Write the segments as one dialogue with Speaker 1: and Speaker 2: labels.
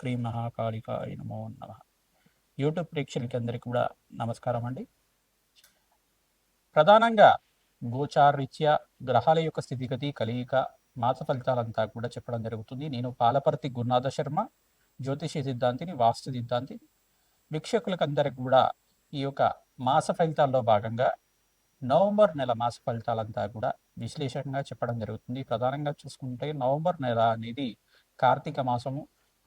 Speaker 1: Cream మహాకాళికాయ నమో నమ. YouTube ప్రేక్షకులందరికీ కూడా నమస్కారం అండి. ప్రధానంగా గోచారీత్యా గ్రహాల యొక్క స్థితిగతి కలియిక మాస ఫలితాలంతా కూడా చెప్పడం జరుగుతుంది. నేను పాలపర్తి గురునాథ శర్మ జ్యోతిష సిద్ధాంతిని వాస్తు సిద్ధాంతి. వీక్షకులకు అందరికి కూడా ఈ యొక్క మాస ఫలితాల్లో భాగంగా నవంబర్ నెల మాస ఫలితాలంతా కూడా విశ్లేషణగా చెప్పడం జరుగుతుంది. ప్రధానంగా చూసుకుంటే నవంబర్ నెల అనేది కార్తీక మాసము.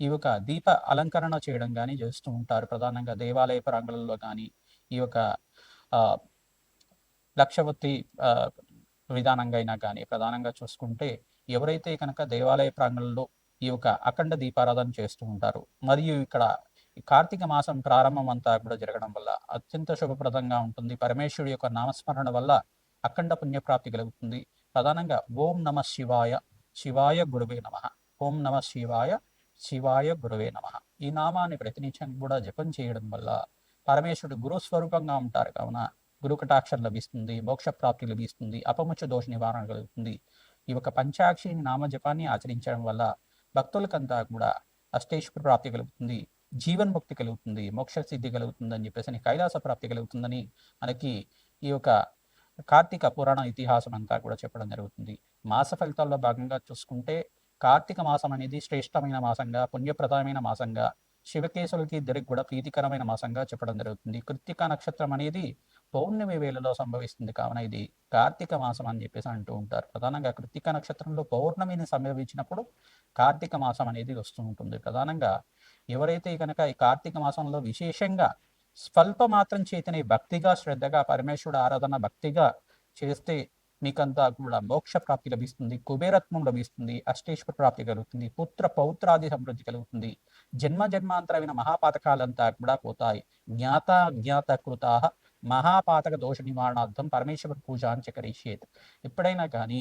Speaker 1: ఈ యొక్క దీప అలంకరణ చేయడం కానీ చేస్తూ ఉంటారు. ప్రధానంగా దేవాలయ ప్రాంగణంలో కానీ ఈ యొక్క ఆ, లక్షవత్తి ఆ, విధానంగా అయినా కానీ ప్రధానంగా చూసుకుంటే ఎవరైతే కనుక దేవాలయ ప్రాంగణంలో ఈ యొక్క అఖండ దీపారాధన చేస్తూ ఉంటారు మరియు ఇక్కడ కార్తీక మాసం ప్రారంభం అంతా కూడా జరగడం వల్ల అత్యంత శుభప్రదంగా ఉంటుంది. పరమేశ్వరుడు యొక్క నామస్మరణ వల్ల అఖండ పుణ్యప్రాప్తి కలుగుతుంది. ప్రధానంగా ఓం నమ శివాయ శివాయ గురువే నమ. ఓం నమ శివాయ శివాయ గురువే నమ. ఈ నామాన్ని ప్రతినిత్యం కూడా జపం చేయడం వల్ల పరమేశ్వరుడు గురు స్వరూపంగా ఉంటారు. కావున గురు కటాక్షం లభిస్తుంది మోక్ష ప్రాప్తి లభిస్తుంది అపముచ్చ దోష నివారణ కలుగుతుంది. ఈ యొక్క పంచాక్షి నామ జపాన్ని ఆచరించడం వల్ల భక్తులకంతా కూడా అష్టేశ్వర ప్రాప్తి కలుగుతుంది జీవన్ ముక్తి కలుగుతుంది మోక్ష సిద్ధి కలుగుతుందని చెప్పేసి కైలాస ప్రాప్తి కలుగుతుందని మనకి ఈ యొక్క కార్తీక పురాణ ఇతిహాసం అంతా కూడా చెప్పడం జరుగుతుంది. మాస ఫలితాల్లో భాగంగా చూసుకుంటే కార్తీక మాసం అనేది శ్రేష్టమైన మాసంగా పుణ్యప్రదమైన మాసంగా శివకేశులకి ఇద్దరికి కూడా ప్రీతికరమైన మాసంగా చెప్పడం జరుగుతుంది. కృత్తిక నక్షత్రం అనేది పౌర్ణమి వేళలో సంభవిస్తుంది కావున ఇది కార్తీక మాసం అని చెప్పేసి అంటూ ఉంటారు. ప్రధానంగా కృత్తిక నక్షత్రంలో పౌర్ణమిని సంభవించినప్పుడు కార్తీక మాసం అనేది వస్తూ ఉంటుంది. ప్రధానంగా ఎవరైతే కనుక ఈ కార్తీక మాసంలో విశేషంగా స్వల్ప మాత్రం చేతనే భక్తిగా శ్రద్ధగా పరమేశ్వరుడు ఆరాధన భక్తిగా చేస్తే నీకంతా కూడా మోక్ష ప్రాప్తి లభిస్తుంది కుబేరత్వం లభిస్తుంది అష్టేశ్వర ప్రాప్తి కలుగుతుంది పుత్ర పౌత్రాది సమృద్ధి కలుగుతుంది. జన్మ జన్మాంతరమైన మహాపాతకాలంతా కూడా పోతాయి. జ్ఞాత జ్ఞాత కృతా మహాపాతక దోష నివారణార్థం పరమేశ్వర పూజ అని చకరిష్యేత్ ఎప్పుడైనా కానీ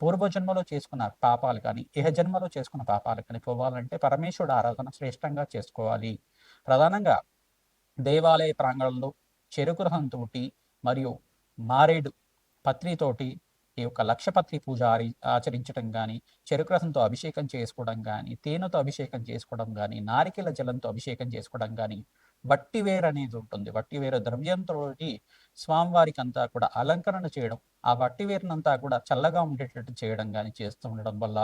Speaker 1: పూర్వజన్మలో చేసుకున్న పాపాలు కానీ ఇహ జన్మలో చేసుకున్న పాపాలు కానీ పోవాలంటే పరమేశ్వరుడు ఆరాధన శ్రేష్టంగా చేసుకోవాలి. ప్రధానంగా దేవాలయ ప్రాంగణంలో చెరుకు రహంతోటి మరియు మారేడు పత్రితోటి ఈ యొక్క లక్షపత్రి పూజ ఆరి- ఆచరించడం కానీ చెరుకు రసంతో అభిషేకం చేసుకోవడం కానీ తేనెతో అభిషేకం చేసుకోవడం కానీ నారికెల జలంతో అభిషేకం చేసుకోవడం కానీ వట్టివేరు అనేది ఉంటుంది. వట్టివేరు ద్రవ్యంతో స్వామివారికి అంతా కూడా అలంకరణ చేయడం ఆ వట్టివేరునంతా కూడా చల్లగా ఉండేటట్టు చేయడం కానీ చేస్తూ ఉండడం వల్ల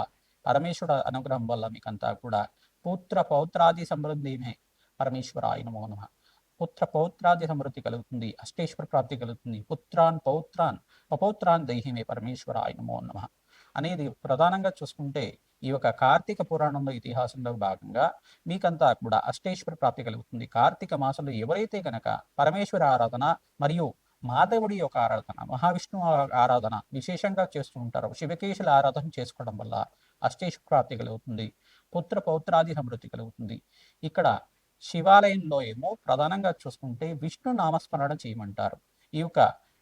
Speaker 1: పరమేశ్వర అనుగ్రహం వల్ల మీకంతా కూడా పుత్ర పౌత్రాది సమృద్ధిమే పరమేశ్వర ఆయన నమః. పుత్ర పౌత్రాది సమృద్ధి కలుగుతుంది. అష్టేశ్వర ప్రాప్తి కలుగుతుంది. పుత్రాన్ పౌత్రాన్ పపౌత్రాన్ దైహిమే పరమేశ్వర ఆయనమో నమ అనేది ప్రధానంగా చూసుకుంటే ఈ యొక్క కార్తీక పురాణంలో ఇతిహాసంలో భాగంగా మీకంతా కూడా అష్టేశ్వర ప్రాప్తి కలుగుతుంది. కార్తీక మాసంలో ఎవరైతే కనుక పరమేశ్వర ఆరాధన మరియు మాధవుడి యొక్క ఆరాధన మహావిష్ణువు ఆ- ఆరాధన విశేషంగా చేస్తూ ఉంటారు శివకేశుల ఆరాధన చేసుకోవడం వల్ల అష్టేశ్వర ప్రాప్తి కలుగుతుంది. పుత్ర పౌత్రాది సమృద్ధి కలుగుతుంది. ఇక్కడ శివాలయంలో ఏమో ప్రధానంగా చూసుకుంటే విష్ణు నామస్మరణ చేయమంటారు. ఈ యొక్క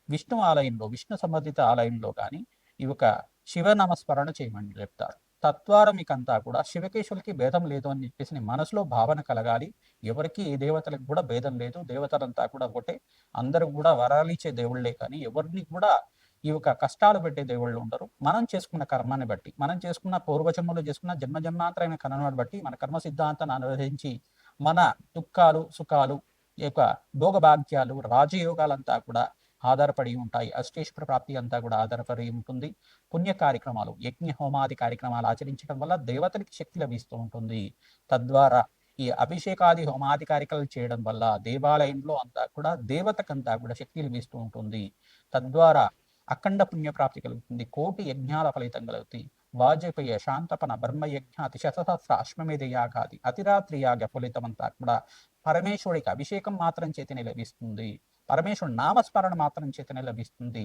Speaker 1: విష్ణు ఆలయంలో విష్ణు సంబంధిత ఆలయంలో కానీ ఈ యొక్క శివ నామస్మరణ చేయమని చెప్తారు. తద్వారా మీకంతా కూడా శివకేశులకి భేదం లేదు అని చెప్పేసి మనసులో భావన కలగాలి. ఎవరికి ఏ దేవతలకు కూడా భేదం లేదు. దేవతలంతా కూడా ఒకటే. అందరూ కూడా వరాలిచ్చే దేవుళ్ళే కానీ ఎవరిని కూడా ఈ యొక్క కష్టాలు పెట్టే దేవుళ్ళు ఉండరు. మనం చేసుకున్న కర్మాన్ని బట్టి మనం చేసుకున్న పూర్వజన్మలో చేసుకున్న జన్మ జన్మాంతరమైన కర్మను బట్టి మన కర్మ సిద్ధాంతాన్ని అనువదించి మన దుఃఖాలు సుఖాలు యొక్క భోగభాగ్యాలు రాజయోగాలంతా కూడా ఆధారపడి ఉంటాయి. అష్టేశ్వర ప్రాప్తి అంతా కూడా ఆధారపడి ఉంటుంది. పుణ్య కార్యక్రమాలు యజ్ఞ హోమాది కార్యక్రమాలు ఆచరించడం వల్ల దేవతలకి శక్తి లభిస్తూ ఉంటుంది. తద్వారా ఈ అభిషేకాది హోమాది కార్యక్రమాలు చేయడం వల్ల దేవాలయంలో అంతా కూడా దేవతకంతా కూడా శక్తి లభిస్తూ ఉంటుంది. తద్వారా అఖండ పుణ్యప్రాప్తి కలుగుతుంది. కోటి యజ్ఞాల ఫలితం కలుగుతుంది. వాజపేయ శాంతపన బ్రహ్మయజ్ఞ అతి శతసహస్ర అశ్వమేధ యాగాది అతిరాత్రి యాగ ఫలితమంతా కూడా పరమేశ్వరుడికి అభిషేకం మాత్రం చేతనే లభిస్తుంది. పరమేశ్వరుడు నామస్మరణ మాత్రం చేతనే లభిస్తుంది.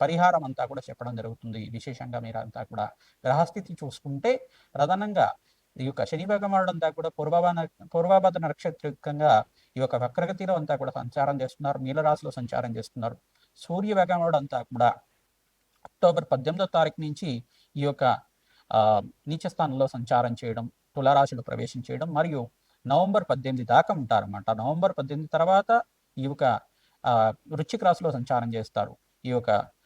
Speaker 1: పరిహారం అంతా కూడా చెప్పడం జరుగుతుంది. విశేషంగా మీరు అంతా కూడా గ్రహస్థితి చూసుకుంటే ప్రధానంగా ఈ యొక్క శని భగవానుడు అంతా కూడా పూర్వభాన పూర్వభద్ర నక్షత్రికంగా ఈ యొక్క వక్రగతిలో అంతా కూడా సంచారం చేస్తున్నారు. నీలరాశిలో సంచారం చేస్తున్నారు. సూర్య భగవానుడు అంతా కూడా అక్టోబర్ పద్దెనిమిదో తారీఖు నుంచి ఈ యొక్క నీచ స్థానంలో సంచారం చేయడం తులారాశిలో ప్రవేశం చేయడం మరియు నవంబర్ పద్దెనిమిది దాకా ఉంటారన్నమాట. నవంబర్ పద్దెనిమిది తర్వాత ఈ యొక్క వృచ్చిక రాశిలో సంచారం చేస్తారు. ఈ యొక్క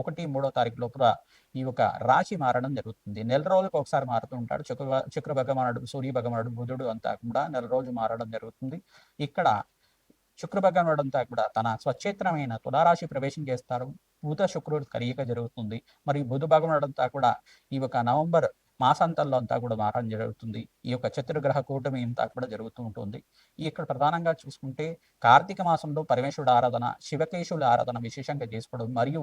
Speaker 1: ఒకటి మూడో తారీఖు లోపల ఈ యొక్క రాశి మారడం జరుగుతుంది. నెల రోజులకు ఒకసారి మారుతూ ఉంటాడు. చక్ర చక్ర భగవానుడు సూర్య భగవానుడు బుధుడు అంతా కూడా నెల రోజు మారడం జరుగుతుంది. ఇక్కడ శుక్ర భగవానుడు అంతా కూడా తన స్వచ్ఛేత్రమైన తులారాశి ప్రవేశం చేస్తారు. బుధ శుక్రుడు కలియక జరుగుతుంది. మరియు బుధ భగవానుడు అంతా కూడా ఈ యొక్క నవంబర్ మాసాంతంలో అంతా కూడా మారడం జరుగుతుంది. ఈ యొక్క చతుర్గ్రహ కూటమి అంతా కూడా జరుగుతూ ఉంటుంది. ఇక్కడ ప్రధానంగా చూసుకుంటే కార్తీక మాసంలో పరమేశ్వరుడు ఆరాధన శివకేశుల ఆరాధన విశేషంగా చేసుకోవడం మరియు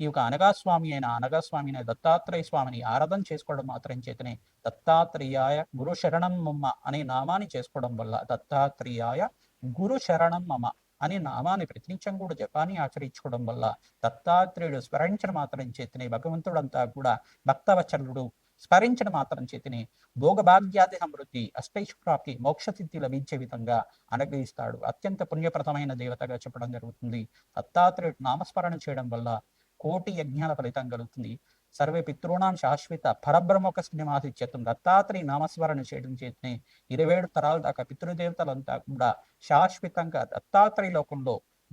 Speaker 1: ఈ యొక్క అనగాస్వామి అయిన అనగాస్వామి అయిన దత్తాత్రేయ స్వామిని ఆరాధన చేసుకోవడం మాత్రం చేతనే దత్తాత్రేయాయ గురు శరణం మమ్మ అనే నామాన్ని చేసుకోవడం వల్ల దత్తాత్రేయాయ గురు శరణం మమ అనే నామాన్ని ప్రతినిత్యం కూడా జపాన్ని ఆచరించుకోవడం వల్ల దత్తాత్రేయుడు స్మరించిన మాత్రం చేతనే భగవంతుడంతా కూడా భక్తవచలుడు స్మరించిన మాత్రం చేతిని భోగభాగ్యాది సమృద్ధి అష్టైశ్వరాప్తి మోక్షసిద్ధి లభించే విధంగా అనుగ్రహిస్తాడు. అత్యంత పుణ్యప్రదమైన దేవతగా చెప్పడం జరుగుతుంది. దత్తాత్రేయుడు నామస్మరణ చేయడం వల్ల కోటి యజ్ఞాల ఫలితం కలుగుతుంది. సర్వే పితృణాం శాశ్వత పరబ్రహ్మక సినిమాసిత్యత్వం దత్తాత్రి నామస్మరణ చేయడం చేతనే ఇరవై ఏడు తరాల దాకా పితృదేవతలంతా కూడా శాశ్వతంగా దత్తాత్రేయ లోకంలో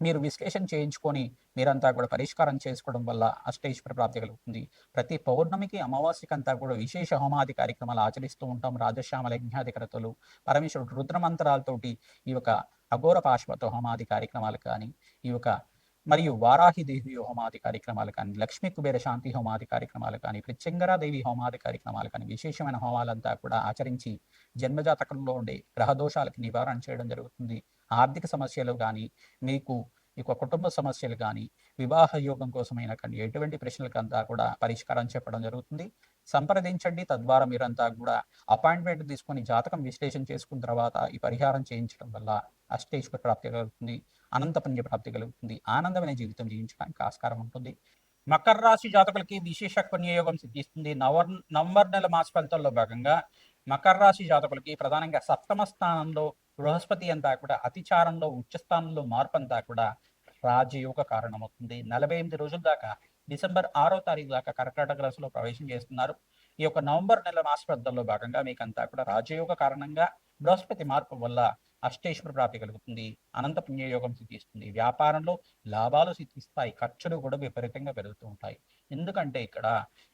Speaker 1: మీరు విశ్లేషణ చేయించుకొని మీరంతా కూడా పరిష్కారం చేసుకోవడం వల్ల అష్టైశ్వర ప్రాప్తి కలుగుతుంది. ప్రతి పౌర్ణమికి అమావాస్యకి అంతా కూడా విశేష హోమాది కార్యక్రమాలు ఆచరిస్తూ ఉంటాం. రాజశ్యామల యజ్ఞాధికరతలు పరమేశ్వరుడు రుద్రమంత్రాలతోటి ఈ యొక్క అఘోర పాశ్వత హోమాది కార్యక్రమాలు కానీ ఈ యొక్క మరియు వారాహిదేవి హోమాది కార్యక్రమాలు కానీ లక్ష్మీ కుబేర శాంతి హోమాది కార్యక్రమాలు కానీ దేవి హోమాది కార్యక్రమాలు కానీ విశేషమైన హోమాలంతా కూడా ఆచరించి జన్మజాతకంలో ఉండే గ్రహదోషాలకి నివారణ చేయడం జరుగుతుంది. ఆర్థిక సమస్యలు కానీ మీకు ఇక కుటుంబ సమస్యలు కానీ వివాహ యోగం కోసమైన కానీ ఎటువంటి ప్రశ్నలకంతా కూడా పరిష్కారం చెప్పడం జరుగుతుంది. సంప్రదించండి. తద్వారా మీరంతా కూడా అపాయింట్మెంట్ తీసుకొని జాతకం విశ్లేషణ చేసుకున్న తర్వాత ఈ పరిహారం చేయించడం వల్ల అష్టేశ్వర ప్రాప్తి కలుగుతుంది. అనంత పుణ్య ప్రాప్తి కలుగుతుంది ఆనందమైన జీవితం జీవించడానికి ఆస్కారం ఉంటుంది. మకర రాశి జాతకులకి విశేష పుణ్యయోగం సిద్ధిస్తుంది. నవర్ నవంబర్ నెల మాస ఫలితాల్లో భాగంగా మకర రాశి జాతకులకి ప్రధానంగా సప్తమ స్థానంలో బృహస్పతి అంతా కూడా అతిచారంలో ఉచ్చస్థానంలో మార్పు అంతా కూడా రాజయోగ కారణమవుతుంది. నలభై ఎనిమిది రోజుల దాకా డిసెంబర్ ఆరో తారీఖు దాకా కర్కాటక రాశిలో ప్రవేశం చేస్తున్నారు. ఈ యొక్క నవంబర్ నెల మాస ఫలితాల్లో భాగంగా మీకంతా కూడా రాజయోగ కారణంగా బృహస్పతి మార్పు వల్ల అష్టేశ్వర ప్రాప్తి కలుగుతుంది అనంత పుణ్యయోగం సిద్ధిస్తుంది. వ్యాపారంలో లాభాలు సిద్ధిస్తాయి ఖర్చులు కూడా విపరీతంగా పెరుగుతూ ఉంటాయి. ఎందుకంటే ఇక్కడ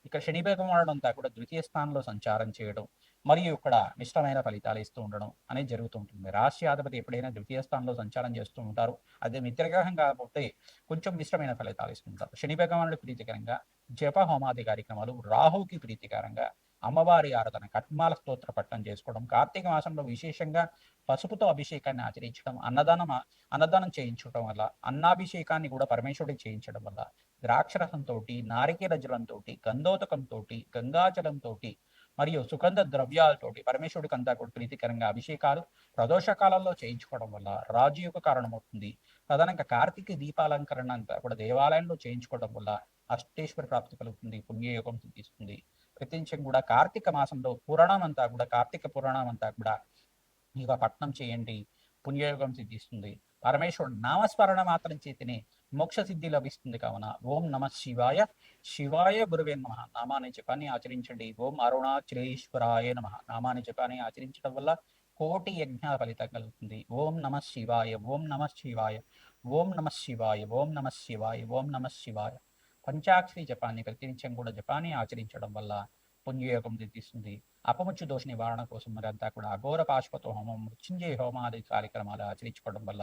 Speaker 1: ఇక్కడ శని భగవానుడు అంతా కూడా ద్వితీయ స్థానంలో సంచారం చేయడం మరియు ఇక్కడ మిశ్రమైన ఫలితాలు ఇస్తూ ఉండడం అనేది జరుగుతూ ఉంటుంది. రాశి అధిపతి ఎప్పుడైనా ద్వితీయ స్థానంలో సంచారం చేస్తూ ఉంటారు. అదే మిత్రగ్రహం కాకపోతే కొంచెం మిశ్రమైన ఫలితాలు ఇస్తుంటారు శని భగవానుడు ప్రీతికరంగా జప హోమాది కార్యక్రమాలు రాహుకి ప్రీతికరంగా అమ్మవారి ఆరాధన కట్మాల స్తోత్ర పట్టణం చేసుకోవడం కార్తీక మాసంలో విశేషంగా పసుపుతో అభిషేకాన్ని ఆచరించడం అన్నదానం అన్నదానం చేయించడం వల్ల అన్నాభిషేకాన్ని కూడా పరమేశ్వరుడికి చేయించడం వల్ల ద్రాక్షరసంతో నారికేల జలంతో గంధోదకంతో గంగాజలంతో మరియు సుగంధ ద్రవ్యాలతోటి పరమేశ్వరుడికి అంతా కూడా ప్రీతికరంగా అభిషేకాలు ప్రదోష కాలంలో చేయించుకోవడం వల్ల రాజయోగ కారణమవుతుంది. ప్రధానంగా కార్తీక దీపాలంకరణ అంతా కూడా దేవాలయంలో చేయించుకోవడం వల్ల అష్టేశ్వర ప్రాప్తి కలుగుతుంది పుణ్యయోగం సిద్ధిస్తుంది. ప్రత్యేకించం కూడా కార్తీక మాసంలో పురాణం అంతా కూడా కార్తీక పురాణం అంతా కూడా ఇక పట్నం చేయండి పుణ్యయోగం సిద్ధిస్తుంది. పరమేశ్వరుడు నామస్మరణ మాత్రం చేతిని మోక్ష సిద్ధి లభిస్తుంది కావున ఓం నమ శివాయ శివాయ గురువే నమ. నామాన్ని జపాన్ని ఆచరించండి. ఓం అరుణాచలేశ్వరాయ నమ. నామాన్ని జపాన్ని ఆచరించడం వల్ల కోటి యజ్ఞ ఫలితం కలుగుతుంది. ఓం నమ శివాయ ఓం నమ శివాయ ఓం నమ శివాయ ఓం నమ శివాయ ఓం నమ శివాయ. పంచాక్షరి జపాన్ని ప్రతినిత్యం కూడా జపాన్ని ఆచరించడం వల్ల పుణ్యయోగం సిద్ధిస్తుంది అపముచ్చు దోష నివారణ కోసం మరంతా కూడా అఘోర పాశుపత హోమం మృత్యుంజయ హోమాది కార్యక్రమాలు ఆచరించుకోవడం వల్ల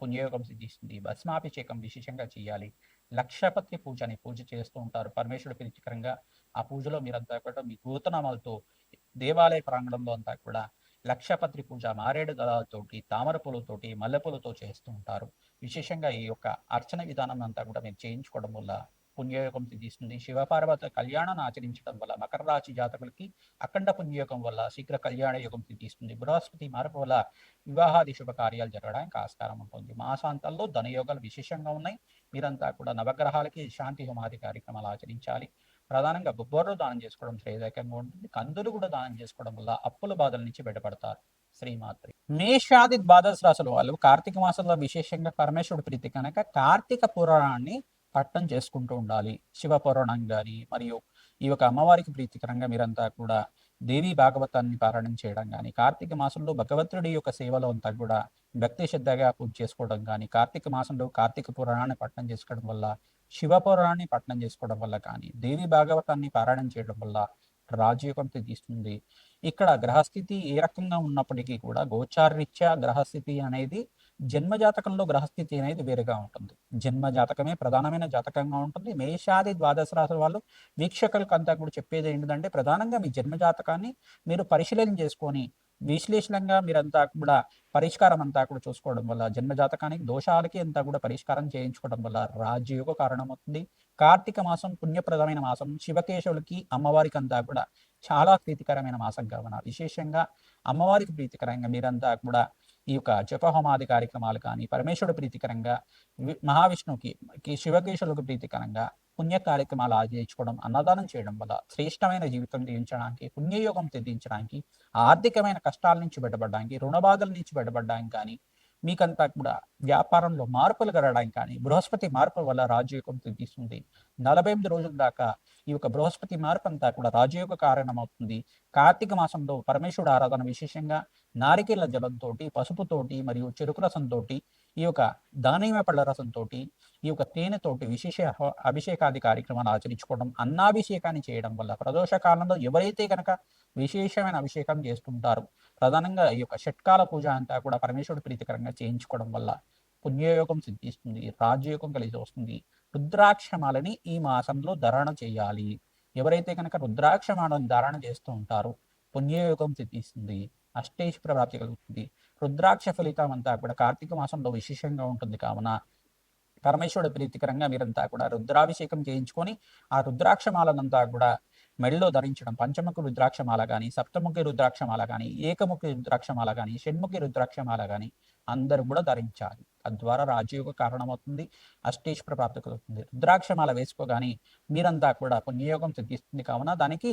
Speaker 1: పుణ్యయోగం సిద్ధిస్తుంది. భస్మాభిషేకం విశేషంగా చేయాలి. లక్షపత్రి పూజ అని పూజ చేస్తూ ఉంటారు. పరమేశ్వరుడు ప్రీతికరంగా ఆ పూజలో మీరంతా కూడా మీ గూతనామాలతో దేవాలయ ప్రాంగణంలో అంతా కూడా లక్షపత్రి పూజ మారేడు దళాలతోటి తామర పూలతోటి మల్లెపూలతో చేస్తూ ఉంటారు. విశేషంగా ఈ యొక్క అర్చన విధానం అంతా కూడా మీరు చేయించుకోవడం వల్ల పుణ్యయోగం సిద్ధిస్తుంది శివపార్వత కళ్యాణాన్ని ఆచరించడం వల్ల మకర రాశి జాతకులకి అఖండ పుణ్యయోగం వల్ల శీఘ్ర కళ్యాణ యోగం సిద్ధిస్తుంది. బృహస్పతి మార్పు వల్ల వివాహాది శుభకార్యాలు జరగడానికి ఆస్కారం ఉంటుంది. మాసాంతాల్లో ధనయోగాలు విశేషంగా ఉన్నాయి. మీరంతా కూడా నవగ్రహాలకి శాంతి హోమాది కార్యక్రమాలు ఆచరించాలి. ప్రధానంగా బొబ్బర్లు దానం చేసుకోవడం శ్రేయదాయకంగా ఉంటుంది. కందులు కూడా దానం చేసుకోవడం వల్ల అప్పుల బాధల నుంచి బయటపడతారు. శ్రీమాత్రి మేషాది ద్వాదశ రాశుల వాళ్ళు కార్తీక మాసంలో విశేషంగా పరమేశ్వరుడు ప్రీతి కనుక కార్తీక పురాణాన్ని పట్టం చేసుకుంటూ ఉండాలి. శివ పురాణం కానీ మరియు ఈ యొక్క అమ్మవారికి ప్రీతికరంగా మీరంతా కూడా దేవి భాగవతాన్ని పారాయణం చేయడం కానీ కార్తీక మాసంలో భగవంతుడి యొక్క సేవలో అంతా కూడా భక్తి శ్రద్ధగా పూజ చేసుకోవడం కానీ కార్తీక మాసంలో కార్తీక పురాణాన్ని పట్టణం చేసుకోవడం వల్ల శివ పురాణాన్ని పట్టణం చేసుకోవడం వల్ల కానీ దేవి భాగవతాన్ని పారాయణం చేయడం వల్ల రాజయోగం తీస్తుంది ఇక్కడ గ్రహస్థితి ఏ రకంగా ఉన్నప్పటికీ కూడా గోచారరీత్యా గ్రహస్థితి అనేది జన్మ జాతకంలో గ్రహస్థితి అనేది వేరుగా ఉంటుంది. జన్మ జాతకమే ప్రధానమైన జాతకంగా ఉంటుంది. మేషాది ద్వాదశ రాశుల వాళ్ళు వీక్షకులకు అంతా కూడా చెప్పేది ఏంటంటే ప్రధానంగా మీ జన్మ జాతకాన్ని మీరు పరిశీలన చేసుకొని విశ్లేషణంగా మీరంతా కూడా పరిష్కారం అంతా కూడా చూసుకోవడం వల్ల జన్మ జాతకానికి దోషాలకి అంతా కూడా పరిష్కారం చేయించుకోవడం వల్ల రాజయోగ కారణమవుతుంది. కార్తీక మాసం పుణ్యప్రదమైన మాసం. శివకేశవులకి అమ్మవారికి అంతా కూడా చాలా ప్రీతికరమైన మాసం కావున విశేషంగా అమ్మవారికి ప్రీతికరంగా మీరంతా కూడా ఈ యొక్క జపహోమాది కార్యక్రమాలు కానీ పరమేశ్వరుడు ప్రీతికరంగా మహావిష్ణువుకి శివకేశవులకు ప్రీతికరంగా పుణ్య కార్యక్రమాలు ఆచరించుకోవడం అన్నదానం చేయడం వల్ల శ్రేష్టమైన జీవితం జీవించడానికి పుణ్యయోగం తెదించడానికి ఆర్థికమైన కష్టాల నుంచి బయటపడడానికి రుణబాధల నుంచి బయటపడడానికి కానీ మీకంతా కూడా వ్యాపారంలో మార్పులు కలగడానికి కానీ బృహస్పతి మార్పు వల్ల రాజయోగం తీస్తుంది నలభై ఎనిమిది రోజుల దాకా ఈ యొక్క బృహస్పతి మార్పు అంతా కూడా రాజయోగ కారణమవుతుంది. కార్తీక మాసంలో పరమేశ్వరుడు ఆరాధన విశేషంగా నారికేళ్ళ జలంతో పసుపుతోటి మరియు చెరుకు రసంతో ఈ యొక్క దానిమ్మ పళ్ళ రసంతో ఈ యొక్క తేనెతోటి విశేష అభిషేకాది కార్యక్రమాలు ఆచరించుకోవడం అన్నాభిషేకాన్ని చేయడం వల్ల ప్రదోష కాలంలో ఎవరైతే కనుక విశేషమైన అభిషేకం చేస్తుంటారు ప్రధానంగా ఈ యొక్క షట్కాల పూజ అంతా కూడా పరమేశ్వరుడు ప్రీతికరంగా చేయించుకోవడం వల్ల పుణ్యయోగం సిద్ధిస్తుంది రాజయోగం కలిసి వస్తుంది. రుద్రాక్షమాలని ఈ మాసంలో ధారణ చేయాలి. ఎవరైతే కనుక రుద్రాక్షమాలను ధారణ చేస్తూ ఉంటారో పుణ్యయోగం సిద్ధిస్తుంది. అష్టైశ్వర ప్రాప్తి కలుగుతుంది. రుద్రాక్ష ఫలితం అంతా కూడా కార్తీక మాసంలో విశేషంగా ఉంటుంది. కావున పరమేశ్వరుడు ప్రీతికరంగా మీరంతా కూడా రుద్రాభిషేకం చేయించుకొని ఆ రుద్రాక్షమాలనంతా కూడా మెడలో ధరించడం పంచముఖి రుద్రాక్షమాల కానీ సప్తముఖి రుద్రాక్షమాల కానీ ఏకముఖి రుద్రాక్షమాల కానీ షణ్ముఖి రుద్రాక్షమాల కానీ అందరూ కూడా ధరించాలి. తద్వారా రాజయోగ కారణమవుతుంది అష్టేశ్వర ప్రాప్తి కలుగుతుంది. రుద్రాక్షమాల వేసుకోగానే మీరంతా కూడా పుణ్యయోగం సిద్ధిస్తుంది. కావున దానికి